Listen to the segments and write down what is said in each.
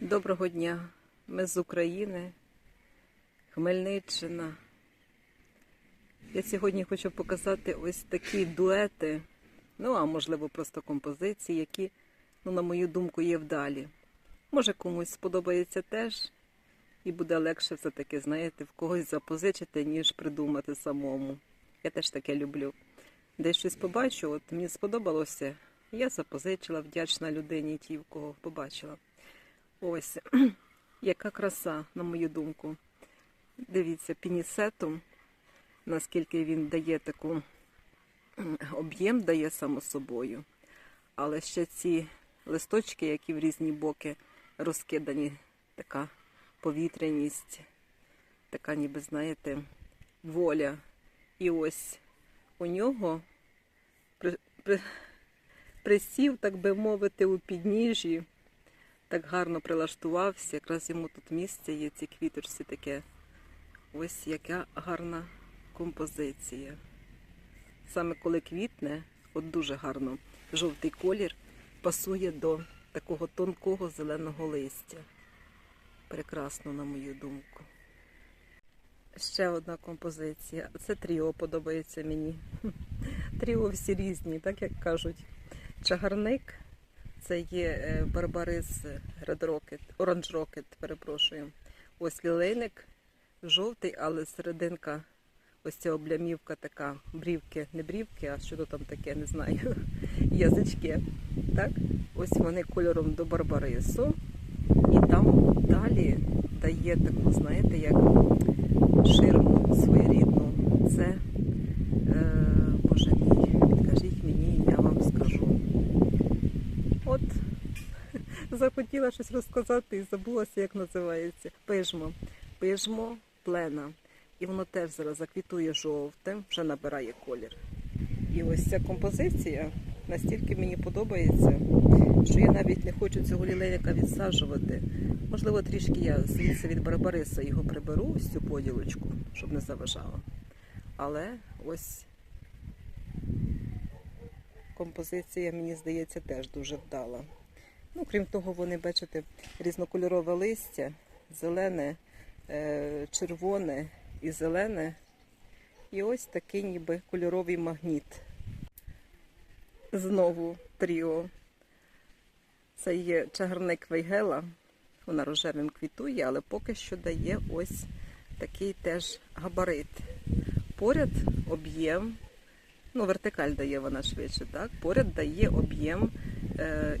Доброго дня. Ми з України, Хмельниччина. Я сьогодні хочу показати ось такі дуети, ну а можливо просто композиції, які, ну, на мою думку, є вдалі. Може комусь сподобається теж, і буде легше все-таки, знаєте, в когось запозичити, ніж придумати самому. Я теж таке люблю. Десь щось побачу, от мені сподобалося, я запозичила, вдячна людині, тій, в кого побачила. Ось, яка краса, на мою думку. Дивіться, пінісетум, наскільки він дає таку об'єм дає само собою. Але ще ці листочки, які в різні боки розкидані, така повітряність, така, ніби, знаєте, воля. І ось у нього при, при, присів, так би мовити, у підніжжі так гарно прилаштувався, якраз йому тут місце є, ці квіточці таке. Ось яка гарна композиція. Саме коли квітне, от дуже гарно, жовтий колір пасує до такого тонкого зеленого листя. Прекрасно, на мою думку. Ще одна композиція. Це тріо подобається мені. Тріо всі різні, так як кажуть. Чагарник це є е, барбарис Red Rocket, Orange Rocket, перепрошую. Ось лілейник жовтий, але серединка, ось ця облямівка така, брівки, не брівки, а що то там таке, не знаю. Язички. Так? Ось вони кольором до барбарису. І там далі дає таку, знаєте, як ширму своєрідну. Це, е, боже мій, підкажіть мені, я вам скажу. От захотіла щось розказати і забулася, як називається. Пижмо. Пижмо плена. І воно теж зараз заквітує жовтим, вже набирає колір. І ось ця композиція настільки мені подобається, що я навіть не хочу цього лілейника відсаджувати. Можливо, трішки я звідси від барбариса його приберу, ось цю поділочку, щоб не заважало. Але ось композиція, мені здається, теж дуже вдала. Ну, крім того, вони, бачите, різнокольорове листя, зелене, е, червоне і зелене. І ось такий ніби кольоровий магніт. Знову тріо. Це є чагарник Вейгела. Вона рожевим квітує, але поки що дає ось такий теж габарит. Поряд об'єм, ну, вертикаль дає вона швидше, так? Поряд дає об'єм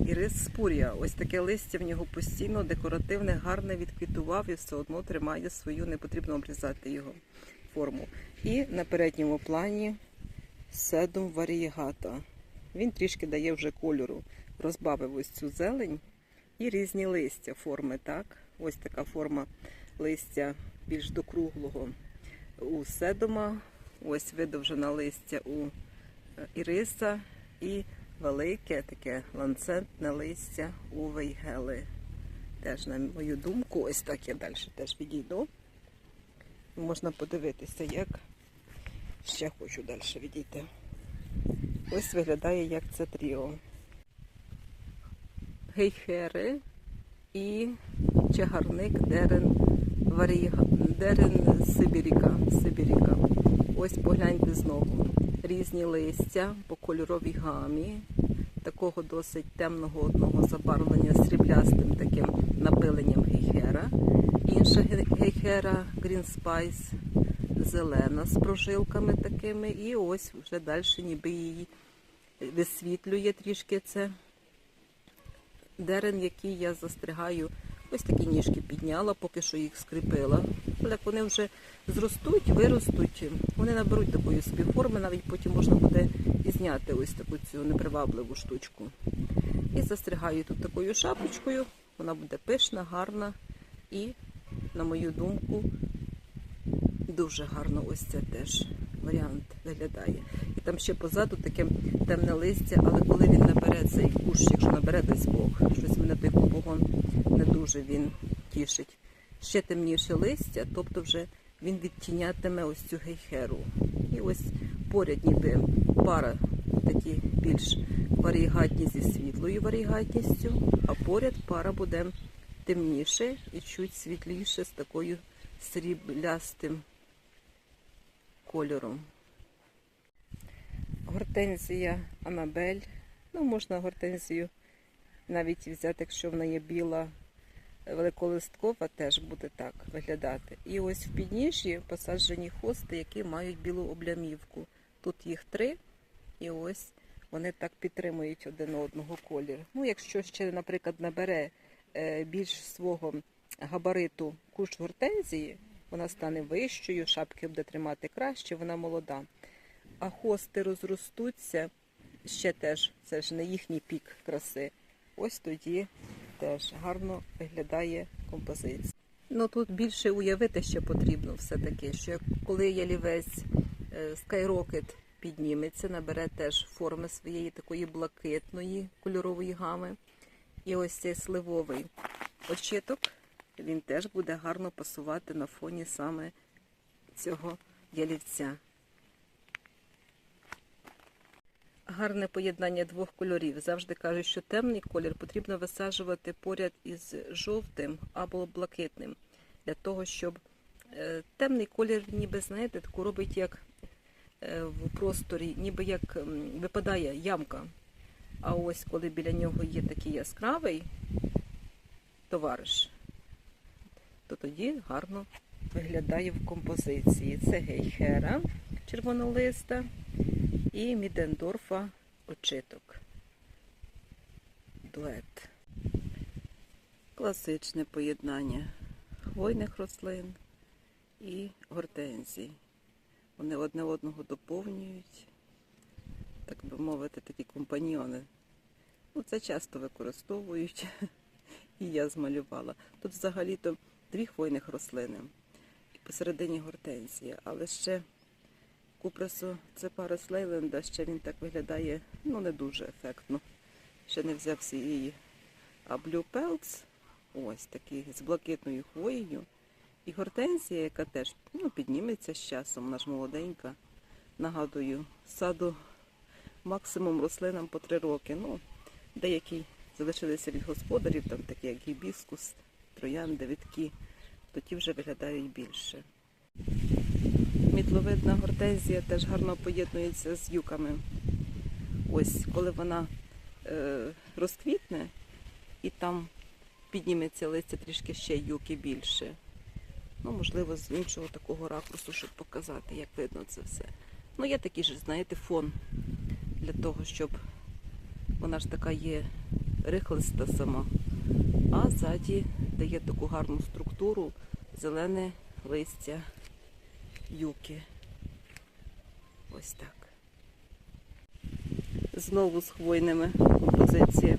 ірис спурія. Ось таке листя в нього постійно декоративне, гарне відквітував і все одно тримає свою, не потрібно обрізати його форму. І на передньому плані седум варієгата. Він трішки дає вже кольору, розбавив ось цю зелень і різні листя форми. так? Ось така форма листя більш докруглого у седума, ось видовжена листя у е, іриса і велике таке ланцетне листя у вейгели. Теж, на мою думку, ось так я далі теж відійду. Можна подивитися, як ще хочу далі відійти. Ось виглядає як це тріо. Гейхери і чагарник дерен варіга, дерен Сибіріка. Сибіріка. Ось погляньте знову. Різні листя по кольоровій гамі, такого досить темного одного забарвлення сріблястим таким напиленням гейхера. Інша гейхера Green Spice зелена з прожилками такими. І ось вже далі ніби її висвітлює трішки це дерен, який я застригаю. Ось такі ніжки підняла, поки що їх скріпила. Але як вони вже зростуть, виростуть, вони наберуть такої собі форми, навіть потім можна буде і зняти ось таку цю непривабливу штучку. І застригаю тут такою шапочкою. Вона буде пишна, гарна і, на мою думку, дуже гарно ось це теж варіант виглядає. І там ще позаду таке темне листя, але коли він набере цей кущ, якщо набере десь Бог, щось мене той купогон не дуже він тішить. Ще темніше листя, тобто вже він відтінятиме ось цю гейхеру. І ось поряд ніби пара такі більш варігатні зі світлою варігатністю, а поряд пара буде темніше і чуть світліше з такою сріблястим кольором. Гортензія Анабель. Ну, можна гортензію навіть взяти, якщо вона є біла, великолисткова, теж буде так виглядати. І ось в підніжжі посаджені хости, які мають білу облямівку. Тут їх три, і ось вони так підтримують один одного колір. Ну, якщо ще, наприклад, набере е, більш свого габариту кущ гортензії, вона стане вищою, шапки буде тримати краще, вона молода. А хости розростуться ще теж, це ж не їхній пік краси. Ось тоді теж гарно виглядає композиція. Ну тут більше уявити ще потрібно все-таки, що коли ялівець е, Skyrocket підніметься, набере теж форми своєї такої блакитної кольорової гами. І ось цей сливовий очіток, він теж буде гарно пасувати на фоні саме цього ялівця. Гарне поєднання двох кольорів. Завжди кажуть, що темний колір потрібно висаджувати поряд із жовтим або блакитним, для того, щоб е, темний колір, ніби знаєте, таку робить як е, в просторі, ніби як випадає ямка. А ось коли біля нього є такий яскравий товариш, то тоді гарно виглядає в композиції. Це гейхера червонолиста і Мідендорфа очиток. Дует. Класичне поєднання хвойних рослин і гортензій. Вони одне одного доповнюють, так би мовити, такі компаньйони. Ну, це часто використовують, і я змалювала. Тут взагалі-то дві хвойних рослини і посередині гортензія, але ще купресу це Парис Лейленда, ще він так виглядає ну не дуже ефектно. Ще не взявся її. А Blue Pelts, ось такий з блакитною хвоєю. І гортензія, яка теж ну, підніметься з часом, вона ж молоденька. Нагадую, саду максимум рослинам по три роки. Ну, деякі залишилися від господарів, там такі як гібіскус, троянди, витки, то ті вже виглядають більше. Мітловидна гортензія теж гарно поєднується з юками. Ось, коли вона е, розквітне і там підніметься листя трішки ще юки більше. Ну, можливо, з іншого такого ракурсу, щоб показати, як видно це все. Ну, є такий же, знаєте, фон для того, щоб вона ж така є рихлиста сама. А ззаді дає таку гарну структуру, зелене листя юки. Ось так. Знову з хвойними композиція.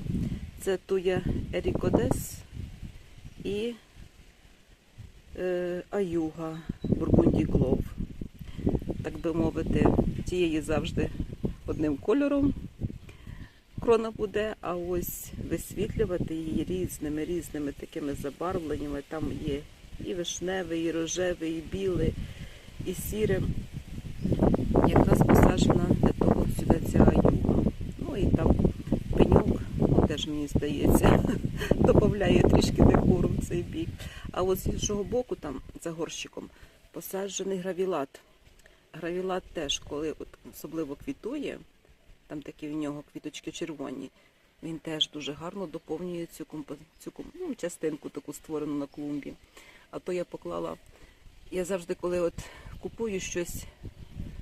Це туя Ерікодес і е, Аюга Бургунді Клов. Так би мовити, тієї завжди одним кольором крона буде, а ось висвітлювати її різними різними такими забарвленнями. Там є і вишневий, і рожевий, і білий, і сіре. Якраз посаджена для того сюди ця аюга. Ну і там пеньок, теж мені здається, додає трішки декору в цей бік. А от з іншого боку, там за горщиком, посаджений гравілат. Гравілат теж, коли особливо квітує, там такі в нього квіточки червоні, він теж дуже гарно доповнює цю, компо... цю ну, частинку таку створену на клумбі. А то я поклала. Я завжди, коли от купую щось,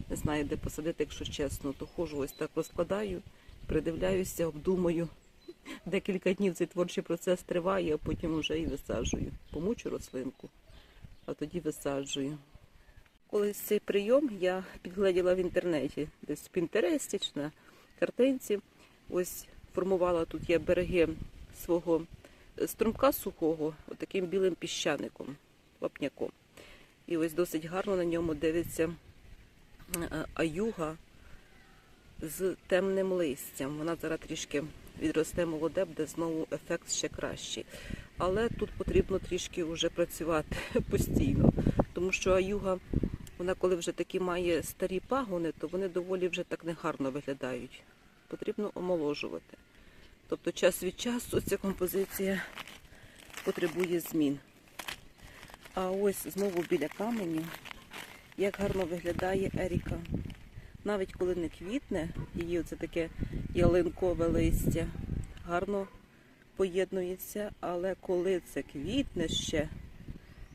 не знаю, де посадити, якщо чесно, то ходжу ось так розкладаю, придивляюся, обдумаю. Декілька днів цей творчий процес триває, а потім вже і висаджую. Помучу рослинку, а тоді висаджую. Колись цей прийом я підгледіла в інтернеті, десь в Пінтересті чи на картинці. Ось формувала тут я береги свого струмка сухого, отаким білим піщаником, вапняком. І ось досить гарно на ньому дивиться е, аюга з темним листям. Вона зараз трішки відросте молоде, буде знову ефект ще кращий. Але тут потрібно трішки вже працювати постійно, тому що аюга, вона коли вже такі має старі пагони, то вони доволі вже так негарно виглядають. Потрібно омоложувати. Тобто час від часу ця композиція потребує змін. А ось знову біля каменю, як гарно виглядає Еріка. Навіть коли не квітне, її оце таке ялинкове листя гарно поєднується, але коли це квітне ще,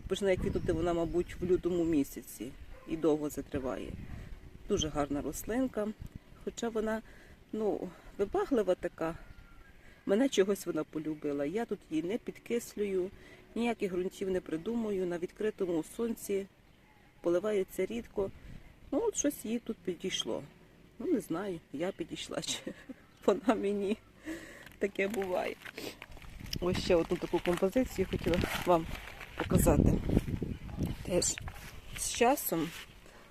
починає квітнути вона, мабуть, в лютому місяці і довго це триває. Дуже гарна рослинка, хоча вона ну, вибаглива така. Мене чогось вона полюбила. Я тут її не підкислюю, ніяких ґрунтів не придумую. На відкритому сонці поливається рідко. Ну, от щось їй тут підійшло. Ну, не знаю, я підійшла чи вона мені. Таке буває. Ось ще одну таку композицію хотіла вам показати. Теж з часом,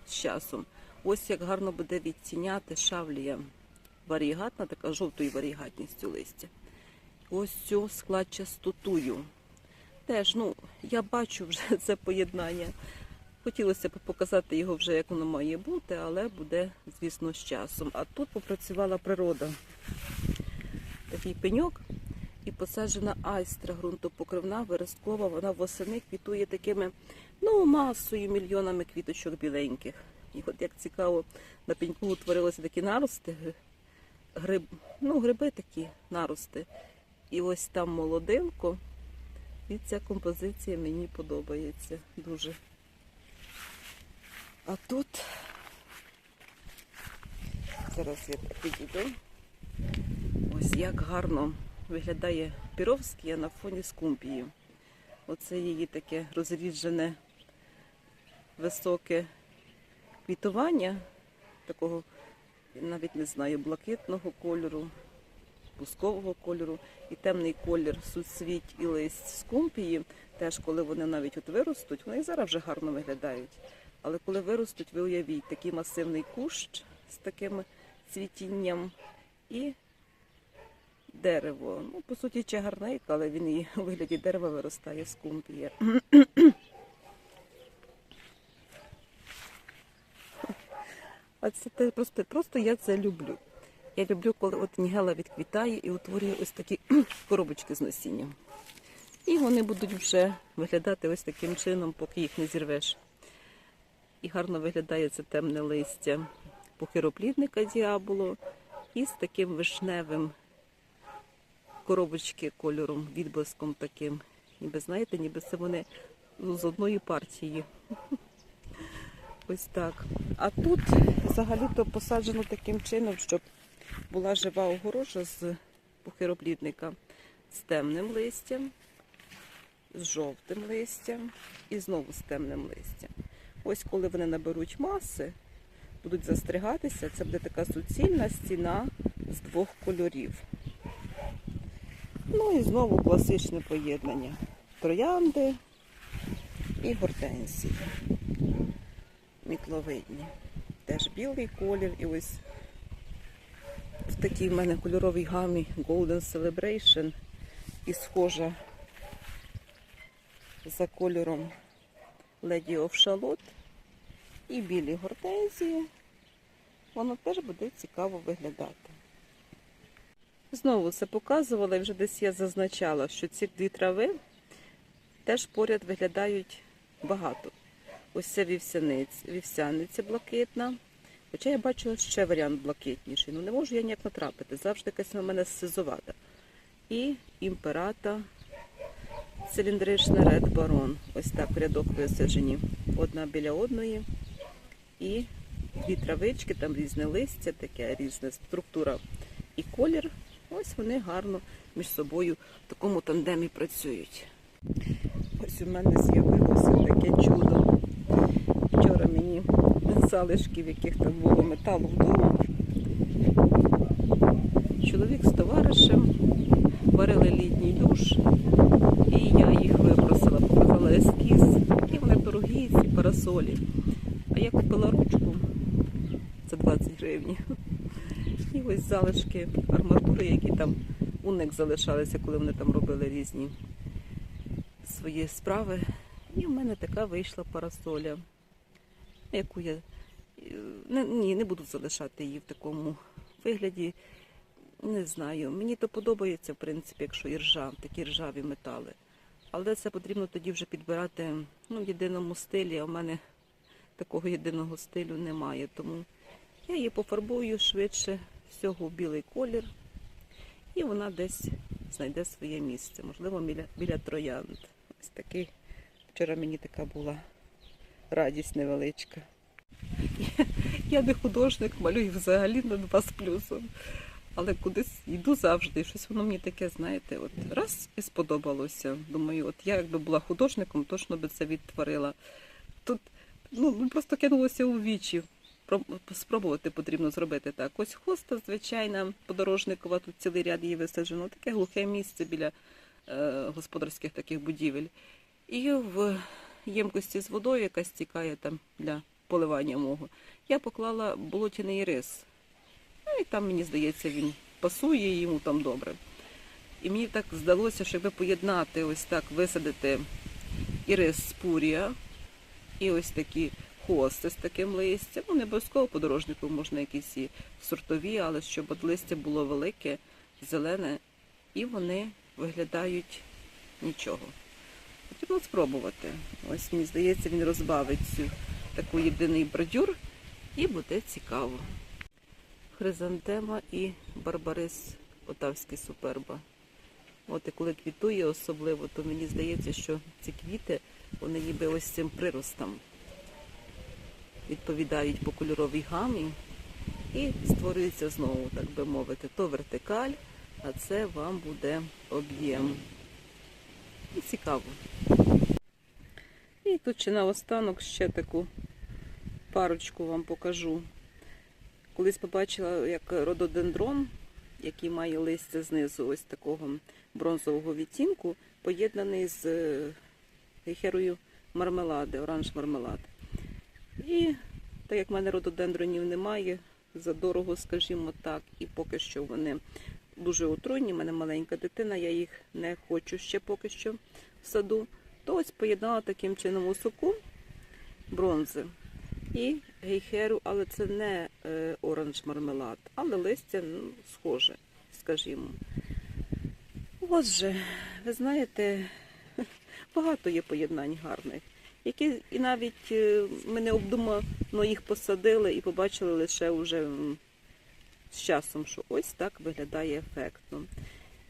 з часом, ось як гарно буде відціняти шавлія варігатна, така жовтою варігатністю листя. Ось цю складчастотую. Теж, ну, я бачу вже це поєднання. Хотілося б показати його вже, як воно має бути, але буде, звісно, з часом. А тут попрацювала природа. Такий пеньок і посаджена айстра ґрунтопокривна, виразкова. Вона восени квітує такими ну, масою, мільйонами квіточок біленьких. І от як цікаво, на пеньку утворилися такі нарости, гриб, ну, гриби такі нарости. І ось там молодилко. І ця композиція мені подобається дуже. А тут зараз я підійду. Ось як гарно виглядає Піровський на фоні скумпії. Оце її таке розріджене високе квітування, такого, навіть не знаю, блакитного кольору, пускового кольору і темний колір суцвіть і листь скумпії. Теж, коли вони навіть от виростуть, вони і зараз вже гарно виглядають. Але коли виростуть, ви уявіть, такий масивний кущ з таким цвітінням і дерево. Ну, по суті, чагарник, але він і у вигляді дерева виростає з А це те просто, просто я це люблю. Я люблю, коли от нігела відквітає і утворює ось такі коробочки з насінням. І вони будуть вже виглядати ось таким чином, поки їх не зірвеш. І гарно виглядає це темне листя похироплідника діаболо із таким вишневим коробочки кольором, відблиском таким. Ніби знаєте, ніби це вони з одної партії. Ось так. А тут взагалі-то посаджено таким чином, щоб була жива огорожа з похироплідника з темним листям, з жовтим листям і знову з темним листям. Ось коли вони наберуть маси, будуть застригатися, це буде така суцільна стіна з двох кольорів. Ну і знову класичне поєднання. Троянди і гортензії. Мітловидні. Теж білий колір і ось в такій в мене кольоровій гамі Golden Celebration і схожа за кольором Lady of Charlotte і білі гортензії. Воно теж буде цікаво виглядати. Знову це показувала і вже десь я зазначала, що ці дві трави теж поряд виглядають багато. Ось це вівсяниць, вівсяниця блакитна. Хоча я бачила ще варіант блакитніший. Ну не можу я ніяк натрапити. Завжди якась у мене сизовата. І імперата циліндрична Red Baron. Ось так рядок висаджені. Одна біля одної. І дві травички, там різне листя, таке різна структура і колір. Ось вони гарно між собою в такому тандемі працюють. Ось у мене з'явилося таке чудо. Залишків, яких там було металу вдома. Чоловік з товаришем варили літній душ, і я їх випросила, показала ескіз, які вони дорогі, ці парасолі. А я купила ручку за 20 гривень. І ось залишки арматури, які там у них залишалися, коли вони там робили різні свої справи. І в мене така вийшла парасоля, яку я ні, не буду залишати її в такому вигляді. Не знаю. Мені то подобається, в принципі, якщо і ржа, такі ржаві метали. Але це потрібно тоді вже підбирати ну, в єдиному стилі, а в мене такого єдиного стилю немає. Тому я її пофарбую швидше всього в білий колір, і вона десь знайде своє місце, можливо, біля, біля троянд. Ось такий. Вчора мені така була радість невеличка. Я, не художник, малюю взагалі на два з плюсом. Але кудись йду завжди. Щось воно мені таке, знаєте, от раз і сподобалося. Думаю, от я якби була художником, точно би це відтворила. Тут ну, ну, просто кинулося у вічі. Спробувати потрібно зробити так. Ось хоста, звичайна, подорожникова, тут цілий ряд її висаджено. Таке глухе місце біля е, господарських таких будівель. І в ємкості з водою, яка стікає там для поливання мого, я поклала болотяний рис. Ну і там, мені здається, він пасує йому там добре. І мені так здалося, що якби поєднати ось так, висадити і рис спурія, і ось такі хости з таким листям. Ну, не обов'язково подорожнику можна якісь і сортові, але щоб от листя було велике, зелене, і вони виглядають нічого. Потрібно спробувати. Ось мені здається, він розбавить цю таку єдиний бордюр і буде цікаво. Хризантема і барбарис Отавський суперба. От і коли квітує особливо, то мені здається, що ці квіти, вони ніби ось цим приростам відповідають по кольоровій гамі і створюється знову, так би мовити, то вертикаль, а це вам буде об'єм. І цікаво. І тут ще наостанок ще таку парочку вам покажу. Колись побачила, як рододендрон, який має листя знизу ось такого бронзового відтінку, поєднаний з е, гейхерою мармелади, оранж мармелад. І так як в мене рододендронів немає, задорого, скажімо так, і поки що вони дуже отруйні, в мене маленька дитина, я їх не хочу ще поки що в саду, то ось поєднала таким чином у соку бронзи і гейхеру, але це не е, оранж мармелад, але листя ну, схоже, скажімо. Отже, ви знаєте, багато є поєднань гарних, які і навіть е, ми не обдумано їх посадили і побачили лише вже з часом, що ось так виглядає ефектно.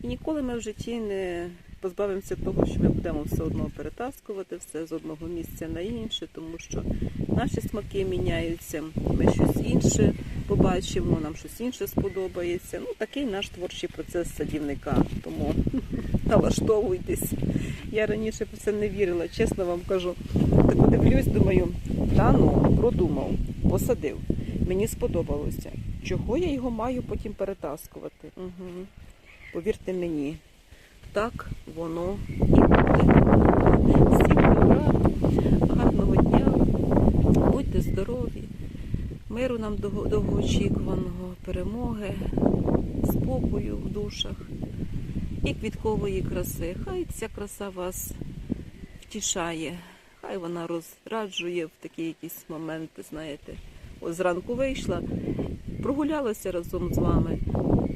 І ніколи ми в житті не позбавимося того, що ми будемо все одно перетаскувати все з одного місця на інше, тому що наші смаки міняються, ми щось інше побачимо, нам щось інше сподобається. Ну, такий наш творчий процес садівника. Тому налаштовуйтесь. Я раніше в це не вірила, чесно вам кажу. Так дивлюсь, думаю, та ну, продумав, посадив. Мені сподобалося. Чого я його маю потім перетаскувати? Угу. Повірте мені, так воно і буде. Всім добра, гарного дня, будьте здорові, миру нам довго- довгоочікуваного, перемоги, спокою в душах і квіткової краси. Хай ця краса вас втішає, хай вона розраджує в такі якісь моменти, знаєте. Ось зранку вийшла, прогулялася разом з вами.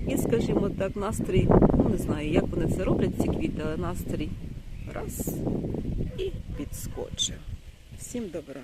І, скажімо так, настрій, ну не знаю, як вони це роблять, ці квіти, але настрій раз і підскочив. Всім добра.